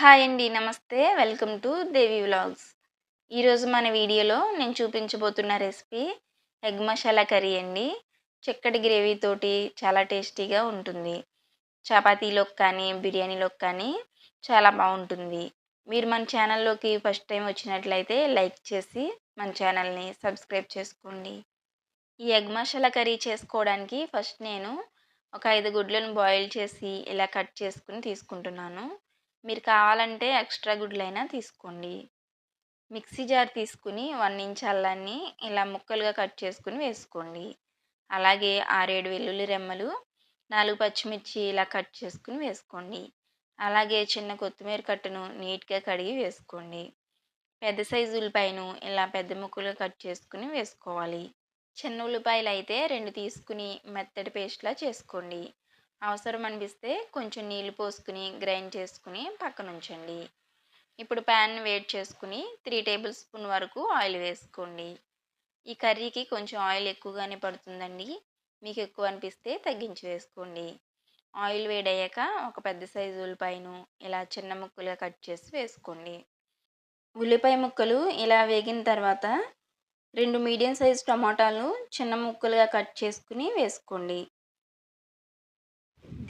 Hi అండి నమస్తే. Welcome to Devi vlogs. ఈరోజు మన వీడియోలో నేను చూపించబోతున్న రెసిపీ ఎగ్ మసాలా కర్రీ అండి. చిక్కటి గ్రేవీతోటి చాలా టేస్టీగా ఉంటుంది. చపాతీలోకి కానీ బిర్యానీలోకి కానీ చాలా బాగుంటుంది. మీరు మన ఛానల్లోకి ఫస్ట్ టైం వచ్చినట్లయితే లైక్ చేసి మన ఛానల్ని సబ్స్క్రైబ్ చేసుకోండి. ఈ ఎగ్ మసాలా కర్రీ చేసుకోవడానికి ఫస్ట్ నేను ఒక ఐదు గుడ్లను బాయిల్ చేసి ఇలా కట్ చేసుకుని తీసుకుంటున్నాను. మీరు కావాలంటే ఎక్స్ట్రా గుడ్లైనా తీసుకోండి. మిక్సీ జార్ తీసుకుని వన్ ఇంచ్ అల్లాన్ని ఇలా ముక్కలుగా కట్ చేసుకుని వేసుకోండి. అలాగే ఆరేడు వెల్లుల్లి రెమ్మలు నాలుగు పచ్చిమిర్చి ఇలా కట్ చేసుకుని వేసుకోండి. అలాగే చిన్న కొత్తిమీర కట్టును నీట్గా కడిగి వేసుకోండి. పెద్ద సైజు ఉల్లిపాయను ఇలా పెద్ద ముక్కలుగా కట్ చేసుకుని వేసుకోవాలి. చిన్న ఉల్లిపాయలు అయితే రెండు తీసుకుని మెత్తటి పేస్ట్లా చేసుకోండి. అవసరం అనిపిస్తే కొంచెం నీళ్ళు పోసుకుని గ్రైండ్ చేసుకుని పక్కన ఉంచండి ఇప్పుడు ప్యాన్ వేడి చేసుకుని త్రీ టేబుల్ స్పూన్ వరకు ఆయిల్ వేసుకోండి. ఈ కర్రీకి కొంచెం ఆయిల్ ఎక్కువగానే పడుతుందండి. మీకు ఎక్కువ అనిపిస్తే తగ్గించి వేసుకోండి. ఆయిల్ వేడయ్యాక ఒక పెద్ద సైజు ఉల్లిపాయను ఇలా చిన్న ముక్కలుగా కట్ చేసి వేసుకోండి. ఉల్లిపాయ ముక్కలు ఇలా వేగిన తర్వాత రెండు మీడియం సైజ్ టమాటాలు చిన్న ముక్కలుగా కట్ చేసుకుని వేసుకోండి.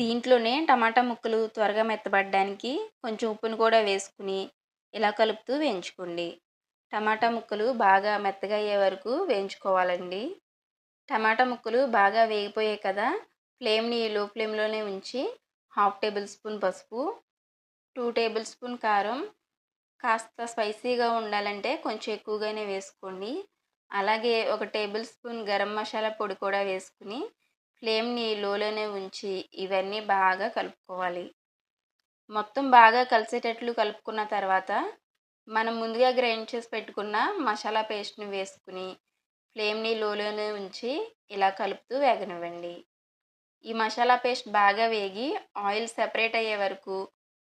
దీంట్లోనే టమాటా ముక్కలు త్వరగా మెత్తబడడానికి కొంచెం ఉప్పును కూడా వేసుకుని ఇలా కలుపుతూ వేయించుకోండి. టమాటా ముక్కలు బాగా మెత్తగా అయ్యే వరకు వేయించుకోవాలండి. టమాటా ముక్కలు బాగా వేగిపోయాయి కదా ఫ్లేమ్ని లో ఫ్లేమ్లోనే ఉంచి హాఫ్ టేబుల్ స్పూన్ పసుపు టూ టేబుల్ స్పూన్ కారం కాస్త స్పైసీగా ఉండాలంటే కొంచెం ఎక్కువగానే వేసుకోండి. అలాగే ఒక టేబుల్ స్పూన్ గరం మసాలా పొడి కూడా వేసుకుని ఫ్లేమ్ని లోలోనే ఉంచి ఇవన్నీ బాగా కలుపుకోవాలి. మొత్తం బాగా కలిసేటట్లు కలుపుకున్న తర్వాత మనం ముందుగా గ్రైండ్ చేసి పెట్టుకున్న మసాలా పేస్ట్ని వేసుకుని ఫ్లేమ్ని లోలోనే ఉంచి ఇలా కలుపుతూ వేగనివ్వండి. ఈ మసాలా పేస్ట్ బాగా వేగి ఆయిల్ సెపరేట్ అయ్యే వరకు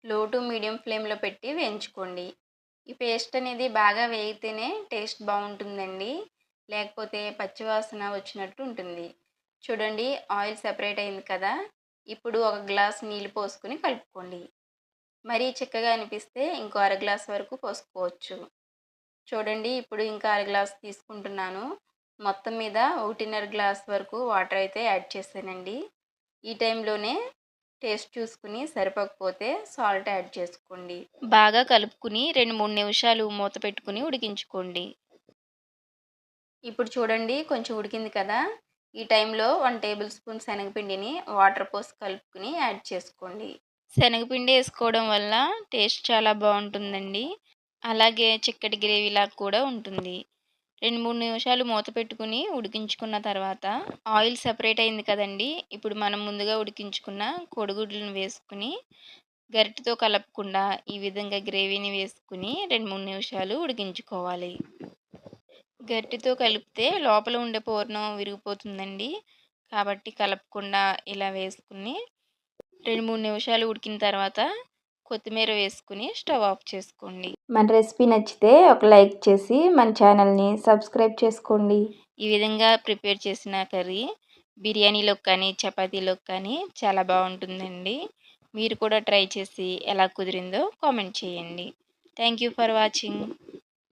లో టు మీడియం ఫ్లేమ్లో పెట్టి వేయించుకోండి. ఈ పేస్ట్ అనేది బాగా వేగితేనే టేస్ట్ బాగుంటుందండి. లేకపోతే పచ్చివాసన వచ్చినట్టు ఉంటుంది. చూడండి ఆయిల్ సెపరేట్ అయింది కదా. ఇప్పుడు ఒక గ్లాస్ నీళ్ళు పోసుకుని కలుపుకోండి. మరీ చిక్కగా అనిపిస్తే ఇంకో అర గ్లాస్ వరకు పోసుకోవచ్చు. చూడండి ఇప్పుడు ఇంకా అర గ్లాస్ తీసుకుంటున్నాను. మొత్తం మీద ఒకటిన్నర గ్లాస్ వరకు వాటర్ అయితే యాడ్ చేశానండి. ఈ టైంలోనే టేస్ట్ చూసుకుని సరిపోకపోతే సాల్ట్ యాడ్ చేసుకోండి. బాగా కలుపుకుని రెండు మూడు నిమిషాలు మూత పెట్టుకుని ఉడికించుకోండి. ఇప్పుడు చూడండి కొంచెం ఉడికింది కదా. ఈ టైంలో వన్ టేబుల్ స్పూన్ శనగపిండిని వాటర్ పోసి కలుపుకుని యాడ్ చేసుకోండి. శనగపిండి వేసుకోవడం వల్ల టేస్ట్ చాలా బాగుంటుందండి. అలాగే చిక్కటి గ్రేవీలా కూడా ఉంటుంది. రెండు మూడు నిమిషాలు మూత పెట్టుకుని ఉడికించుకున్న తర్వాత ఆయిల్ సెపరేట్ అయింది కదండి ఇప్పుడు మనం ముందుగా ఉడికించుకున్న కోడిగుడ్లను వేసుకుని గరిటెతో కలపకుండా ఈ విధంగా గ్రేవీని వేసుకుని రెండు మూడు నిమిషాలు ఉడికించుకోవాలి. గట్టితో కలిపితే లోపల ఉండే పూర్ణం విరిగిపోతుందండి. కాబట్టి కలపకుండా ఇలా వేసుకుని రెండు మూడు నిమిషాలు ఉడికిన తర్వాత కొత్తిమీర వేసుకుని స్టవ్ ఆఫ్ చేసుకోండి. మన రెసిపీ నచ్చితే ఒక లైక్ చేసి మన ఛానల్ని సబ్స్క్రైబ్ చేసుకోండి. ఈ విధంగా ప్రిపేర్ చేసిన కర్రీ బిర్యానీలోకి కానీ చపాతీలోకి కానీ చాలా బాగుంటుందండి. మీరు కూడా ట్రై చేసి ఎలా కుదిరిందో కామెంట్ చేయండి. Thank you for watching.